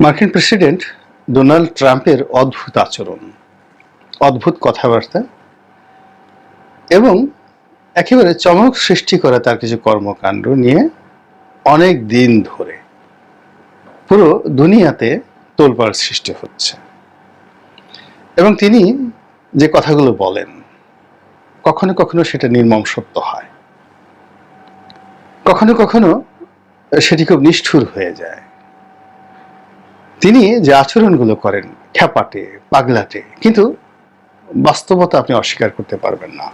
মার্কিন president Donald ট্রাম্পের অদ্ভুত আচরণ, অদ্ভুত কথাবার্তা এবং একেবারে চমক সৃষ্টি করা তার কিছু কর্মকাণ্ড নিয়ে অনেক দিন ধরে পুরো দুনিয়াতে তোলপাড় সৃষ্টি হচ্ছে। এবং তিনি যে কথাগুলো বলেন, কখনো কখনো সেটা নির্মম সত্য হয়। কখনো কখনো সেটি খুব নিষ্ঠুর হয়ে যায়। তিনি যে আচরণগুলো করেন, খ্যাপাটে, পাগলাটে, কিন্তু বাস্তবতা আপনি অস্বীকার করতে পারবেন না।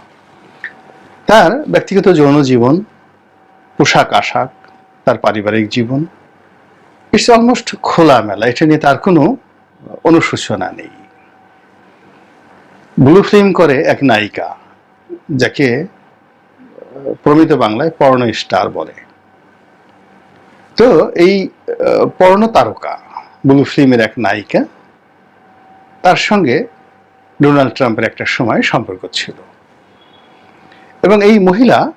তার ব্যক্তিগত যৌন জীবন, পোশাক, আশাক, তার পারিবারিক জীবন, ইটস অলমোস্ট খোলামেলা, এটা নিয়ে তার কোনো অনুশোচনা নেই। ব্লু ফিল্ম করে এক নায়িকা, যাকে প্রমিত বাংলায় পর্ণ স্টার বলে। তো এই পর্ণ তারকা ব্লু ফিল্মের এক নায়িকা, তার সঙ্গে ডোনাল্ড ট্রাম্পের একটা সময় সম্পর্ক ছিল। এবং এই মহিলা,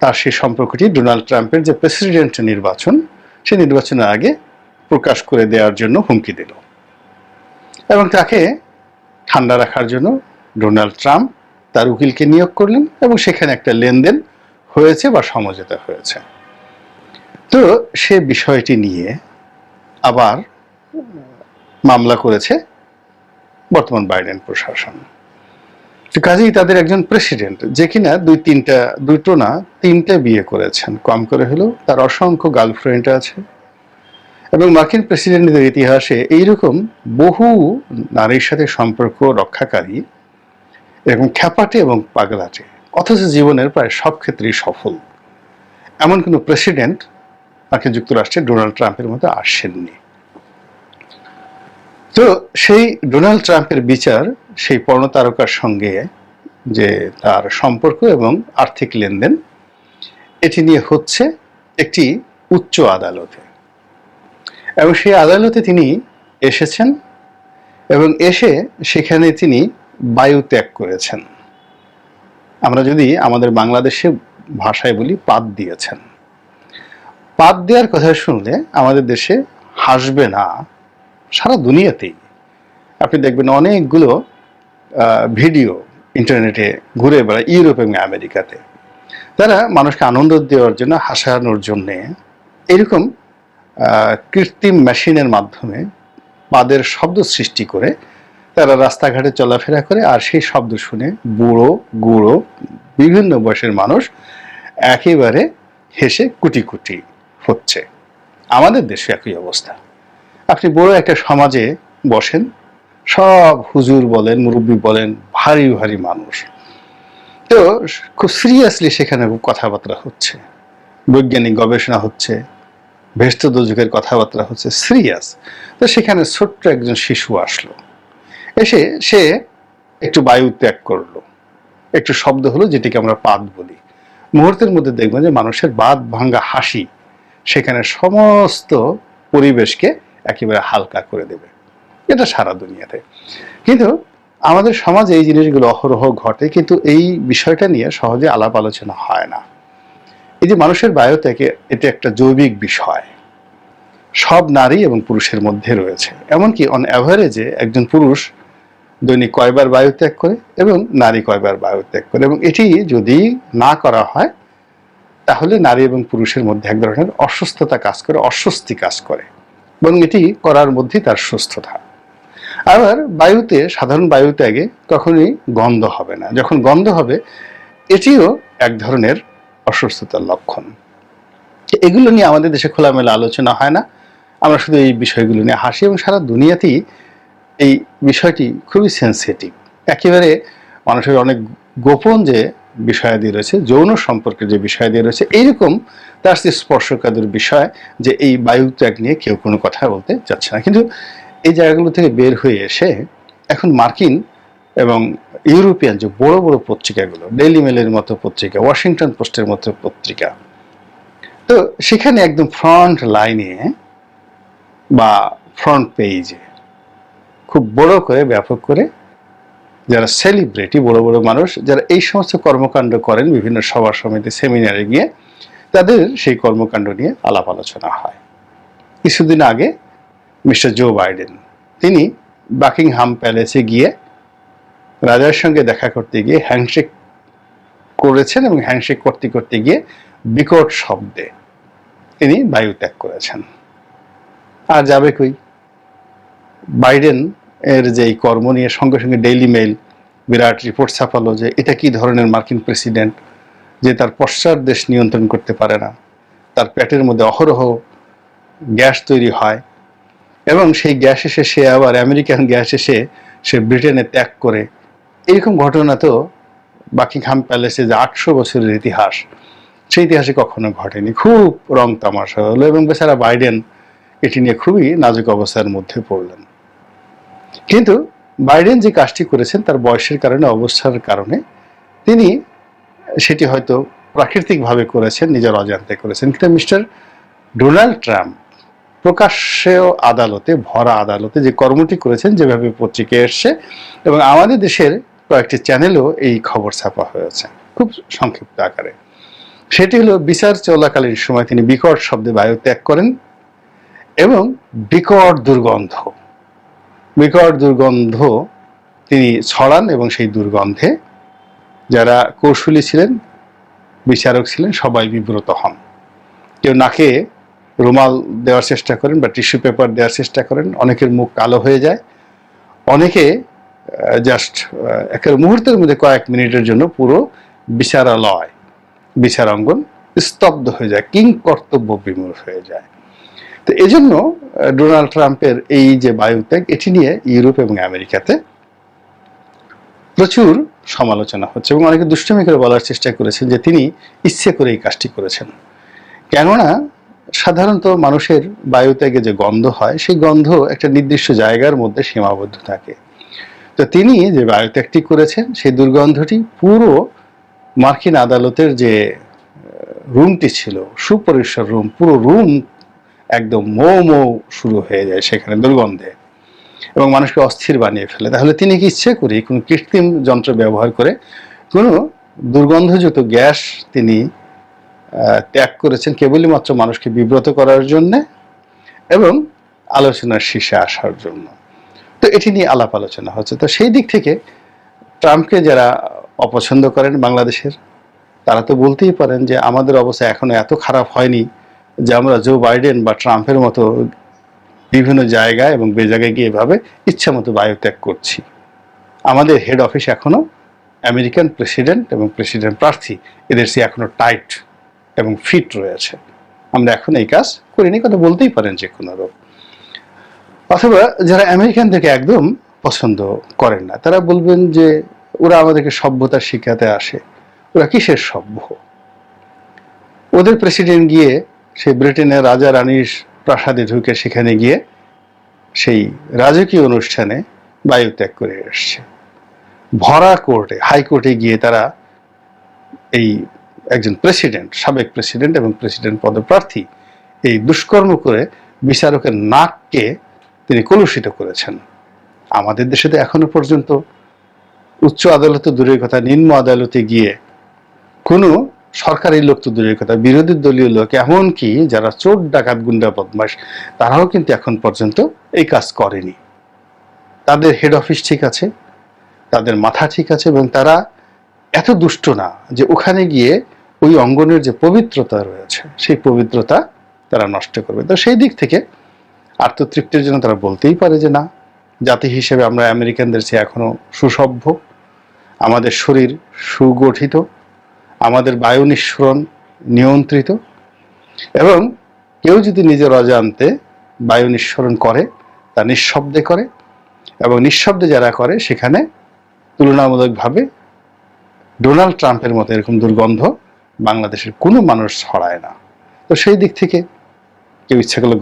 তার সেই সম্পর্কটি ডোনাল্ড ট্রাম্পের যে প্রেসিডেন্ট নির্বাচন, সেই নির্বাচনের আগে প্রকাশ করে দেওয়ার জন্য হুমকি দিল। এবং তাকে ঠান্ডা রাখার জন্য ডোনাল্ড ট্রাম্প তার উকিলকে নিয়োগ করলেন এবং সেখানে একটা লেনদেন হয়েছে বা সমঝোতা হয়েছে। তো সে বিষয়টি নিয়ে আবার মামলা করেছে বর্তমান বাইডেন প্রশাসন। কাজেই তাদের একজন প্রেসিডেন্ট, যে কিনা দুই তিনটা, দুটো না, তিনটা বিয়ে করেছেন। কম করে হলেও তার অসংখ্য গার্লফ্রেন্ড আছে এবং মার্কিন প্রেসিডেন্টদের ইতিহাসে এইরকম বহু নারীর সাথে সম্পর্ক রক্ষাকারী, এরকম খ্যাপাটে এবং পাগলাটে, অথচ জীবনের প্রায় সব ক্ষেত্রেই সফল। এমন কোনো প্রেসিডেন্ট মার্কিন যুক্তরাষ্ট্রে ডোনাল্ড ট্রাম্পের মতো আসেননি। তো সেই ডোনাল্ড ট্রাম্পের বিচার সেই পর্ণতারকার সঙ্গে যে তার সম্পর্ক এবং আর্থিক লেনদেন, এটি নিয়ে হচ্ছে একটি উচ্চ আদালতে। এবং সেই আদালতে তিনি এসেছেন এবং এসে সেখানে তিনি বায়ু ত্যাগ করেছেন। আমরা যদি আমাদের বাংলাদেশে ভাষায় বলি, পাত দিয়েছেন। পাত দেওয়ার কথা শুনলে আমাদের দেশে হাসবে না, সারা দুনিয়াতেই। আপনি দেখবেন অনেকগুলো ভিডিও ইন্টারনেটে ঘুরে বেড়ায়, ইউরোপ এবং আমেরিকাতে। তারা মানুষকে আনন্দ দেওয়ার জন্য, হাসানোর জন্যে এরকম কৃত্রিম মেশিনের মাধ্যমে পাদের শব্দ সৃষ্টি করে, তারা রাস্তাঘাটে চলাফেরা করে আর সেই শব্দ শুনে বুড়ো, গুঁড়ো, বিভিন্ন বয়সের মানুষ একেবারে হেসে কুটি কুটি হচ্ছে। আমাদের দেশে একই অবস্থা। আপনি বড় একটা সমাজে বসেন, সব হুজুর বলেন, মুরব্বী বলেন, ভারী ভারী মানুষ। তো খুব সিরিয়াসলি সেখানে কথাবার্তা হচ্ছে। বৈজ্ঞানিক গবেষণা হচ্ছে ভেস্ত যুগের কথাবার্তা হচ্ছে সিরিয়াস তো সেখানে ছোট্ট একজন শিশু আসলো। এসে সে একটু বায়ু ত্যাগ করল। একটু শব্দ হলো, যেটিকে আমরা পাত বলি। মুহূর্তের মধ্যে দেখবেন যে মানুষের বাদ ভাঙ্গা হাসি সেখানে সমস্ত পরিবেশকে একেবারে হালকা করে দেবে। এটা সারা দুনিয়াতে। কিন্তু আমাদের সমাজে এই জিনিসগুলো অহরহ ঘটে, কিন্তু এই বিষয়টা নিয়ে সহজে আলাপ আলোচনা হয় না। এই যে মানুষের বায়োত্যাগে এটা একটা জৈবিক বিষয়। সব নারী এবং পুরুষের মধ্যে রয়েছে। এমনকি অন অ্যাভারেজে একজন পুরুষ দৈনিক কয়বার বায়ু ত্যাগ করে এবং নারী কয়বার বায়ু ত্যাগ করে। এবং এটি যদি না করা হয় তাহলে নারী এবং পুরুষের মধ্যে এক ধরনের অসুস্থতা কাজ করে, অস্বস্তি কাজ করে। এবং এটি করার মধ্যেই তার সুস্থতা। আবার বায়ুতে, সাধারণ বায়ুত্যাগে কখনোই গন্ধ হবে না। যখন গন্ধ হবে, এটিও এক ধরনের অসুস্থতার লক্ষণ। এগুলো নিয়ে আমাদের দেশে খোলামেলা আলোচনা হয় না। আমরা শুধু এই বিষয়গুলো নিয়ে হাসি এবং সারা দুনিয়াতেই এই বিষয়টি খুবই সেন্সিটিভ একেবারে মানুষের অনেক গোপন যে বিষয়াদি রয়েছে, যৌন সম্পর্কের যে বিষয়াদি রয়েছে, এইরকম তার স্পর্শকাদের বিষয় যে এই বায়ু ত্যাগ নিয়ে কেউ কোনো কথা বলতে চাচ্ছে না। কিন্তু এই জায়গাগুলো থেকে বের হয়ে এসে এখন মার্কিন এবং ইউরোপিয়ান যে বড় বড় পত্রিকাগুলো ডেইলি মেলের মতো পত্রিকা ওয়াশিংটন পোস্টের মতো পত্রিকা, তো সেখানে একদম ফ্রন্ট লাইনে বা ফ্রন্ট পেজে খুব বড় করে, ব্যাপক করে যারা সেলিব্রিটি বড় বড় মানুষ, যারা এই সমস্ত কর্মকাণ্ড করেন বিভিন্ন সভা সমিতি সেমিনারে গিয়ে, তাদের সেই কর্মকাণ্ড নিয়ে আলাপ আলোচনা হয়। কিছুদিন আগে মিস্টার জো বাইডেন, তিনি বাকিংহাম প্যালেসে গিয়ে রাজার সঙ্গে দেখা করতে গিয়ে হ্যান্ডশেক করেছেন এবং হ্যান্ডশেক করতে করতে গিয়ে বিকট শব্দে তিনি বায়ু ত্যাগ করেছেন। আর যাবে কই? বাইডেন এর যে কর্ম নিয়ে সঙ্গে সঙ্গে ডেইলি মেইল বিরাট রিপোর্ট ছাপালো যে এটা কি ধরনের মার্কিন প্রেসিডেন্ট যে তার পশ্চাৎ দেশ নিয়ন্ত্রণ করতে পারে না? তার পেটের মধ্যে অহরহ গ্যাস তৈরি হয় এবং সেই গ্যাস এসে সে আবার আমেরিকান গ্যাস এসে সে ব্রিটেনে ত্যাগ করে। এরকম ঘটনা তো বাকিংহাম প্যালেসে যে আটশো বছরের ইতিহাস, সেই ইতিহাসে কখনো ঘটেনি। খুব রং তামাশা হলো এবং বেচারা বাইডেন এটি নিয়ে খুবই নাজুক অবস্থার মধ্যে পড়লেন। কিন্তু বাইডেন যে কাজটি করেছেন, তার বয়সের কারণে, অবস্থার কারণে, তিনি সেটি হয়তো প্রাকৃতিকভাবে করেছেন, নিজের অজান্তে করেছেন। কিন্তু মিস্টার ডোনাল্ড ট্রাম্প প্রকাশ্যে আদালতে, ভরা আদালতে যে কর্মটি করেছেন, যেভাবে পত্রিকায় এসছে এবং আমাদের দেশের কয়েকটি চ্যানেলও এই খবর ছাপা হয়েছে, খুব সংক্ষিপ্ত আকারে। সেটি হলো, বিচার চলাকালীন সময় তিনি বিকট শব্দে বায়ু ত্যাগ করেন এবং বিকট দুর্গন্ধ বিকট দুর্গন্ধ তিনি ছড়ান এবং সেই দুর্গন্ধে যারা কৌশলী ছিলেন, বিচারক ছিলেন, সবাই বিব্রত হন। কেউ নাকে রুমাল দেওয়ার চেষ্টা করেন বা টিস্যু পেপার দেওয়ার চেষ্টা করেন, অনেকের মুখ কালো হয়ে যায়। অনেকে জাস্ট একের মুহূর্তের মধ্যে কয়েক মিনিটের জন্য পুরো বিচারালয়, বিচারাঙ্গন স্তব্ধ হয়ে যায় কিং কর্তব্য বিমূল হয়ে যায়। তো এই জন্য ডোনাল্ড ট্রাম্পের এই যে বায়ুত্যাগ, এটি নিয়ে ইউরোপ এবং আমেরিকাতে প্রচুর সমালোচনা হচ্ছে এবং অনেকে দুষ্টমি করে বলার চেষ্টা করেছেন যে তিনি ইচ্ছে করে এই কাজটি করেছেন। কেননা, সাধারণত মানুষের বায়ুত্যাগে যে গন্ধ হয়, সেই গন্ধ একটা নির্দিষ্ট জায়গার মধ্যে সীমাবদ্ধ থাকে। তো তিনি যে বায়ুত্যাগটি করেছেন, সেই দুর্গন্ধটি পুরো মার্কিন আদালতের যে রুমটি ছিল সুপরিসর রুম, পুরো রুম একদম মৌ মৌ শুরু হয়ে যায় সেখানে দুর্গন্ধে এবং মানুষকে অস্থির বানিয়ে ফেলে। তাহলে তিনি কি ইচ্ছে করে কোনো কৃত্রিম যন্ত্র ব্যবহার করে কোনো দুর্গন্ধযুক্ত গ্যাস তিনি ত্যাগ করেছেন কেবলই মাত্র মানুষকে বিব্রত করার জন্যে এবং আলোচনার শীর্ষে আসার জন্য। তো এটি নিয়ে আলাপ আলোচনা হচ্ছে। তো সেই দিক থেকে ট্রাম্পকে যারা অপছন্দ করেন বাংলাদেশের, তারা তো বলতেই পারেন যে আমাদের অবস্থা এখনও এত খারাপ হয়নি। যে আমরা জো বাইডেন বা ট্রাম্পের মতো বিভিন্ন জায়গায় এবং বে জায়গায় গিয়ে এভাবে ইচ্ছা মতো বায়ুত্যাগ করছি। আমাদের হেড অফিস এখনও আমেরিকান প্রেসিডেন্ট এবং প্রেসিডেন্ট প্রার্থী, এদের সে এখনও টাইট এবং ফিট রয়েছে। আমরা এখন এই কাজ করিনি, কথা বলতেই পারেন যে কোনো রোগ। অথবা যারা আমেরিকানদেরকে একদম পছন্দ করেন না, তারা বলবেন যে ওরা আমাদেরকে সভ্যতার শিক্ষাতে আসে। ওরা কিসের সভ্য? ওদের প্রেসিডেন্ট গিয়ে সেই ব্রিটেনের রাজা রানীর প্রাসাদে ঢুকে সেখানে গিয়ে সেই রাজকীয় অনুষ্ঠানে বায়ু ত্যাগ করে এসছে। ভরা কোর্টে হাইকোর্টে গিয়ে তারা এই একজন প্রেসিডেন্ট, সাবেক প্রেসিডেন্ট এবং প্রেসিডেন্ট পদপ্রার্থী এই দুষ্কর্ম করে বিচারকের নাককে তিনি কলুষিত করেছেন। আমাদের দেশে তো এখনও পর্যন্ত উচ্চ আদালতে দূরের কথা, নিম্ন আদালতে গিয়ে কোনো সরকারি লোক তো দূরের কথা, বিরোধী দলীয় লোক, এমনকি যারা চোর, ডাকাত, গুন্ডা বদমাস তারাও কিন্তু এখন পর্যন্ত এই কাজ করেনি। তাদের হেড অফিস ঠিক আছে, তাদের মাথা ঠিক আছে এবং তারা এত দুষ্ট না যে ওখানে গিয়ে ওই অঙ্গনের যে পবিত্রতা রয়েছে, সেই পবিত্রতা তারা নষ্ট করবে। তো সেই দিক থেকে আত্মতৃপ্তির জন্য তারা বলতেই পারে যে না, জাতি হিসেবে আমরা আমেরিকানদের চেয়ে এখনও সুসভ্য, আমাদের শরীর সুগঠিত আমাদের বায়ু নিঃসরণ নিয়ন্ত্রিত এবং কেউ যদি নিজের অজান্তে বায়ু নিঃসরণ করে, তা নিঃশব্দে করে এবং নিঃশব্দে যারা করে, সেখানে তুলনামূলকভাবে ডোনাল্ড ট্রাম্পের মতো এরকম দুর্গন্ধ বাংলাদেশের কোনো মানুষ ছড়ায় না। তো সেই দিক থেকে কেউ ইচ্ছা করলে